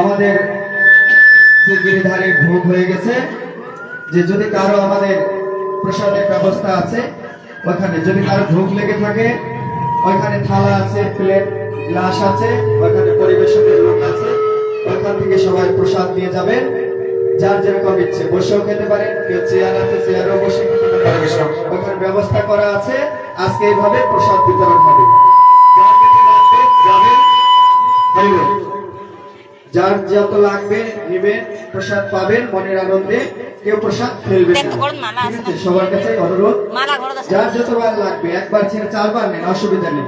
আমাদের যে গিরিধারে ভোগ হয়ে গেছে। যে যদি কারও আমাদের প্রসাদের ব্যবস্থা আছে ওখানে যদি কারও ভোগ লেগে থাকে ওইখানে থালা আছে প্লেট গ্লাস আছে ওইখানে পরিবেশনের লোক আছে ওইখান থেকে সবাই প্রসাদ নিয়ে যাবেন। যার যেরকম ইচ্ছে বসেও খেতে পারেন কেউ চেয়ার আছে চেয়ারও বসে খেতে পারেন। ওইখানে ব্যবস্থা করা আছে। আজকে এইভাবে প্রসাদ বিতরণ হবে। হইল। যার যত লাগবে নেবেন প্রসাদ পাবেন মনের আনন্দে। কেউ প্রসাদ ফেলবে না। ঠিক আছে? সবার কাছে অনুরোধ। যার যতবার লাগবে একবার ছেড়ে চারবার নেন অসুবিধা নেই।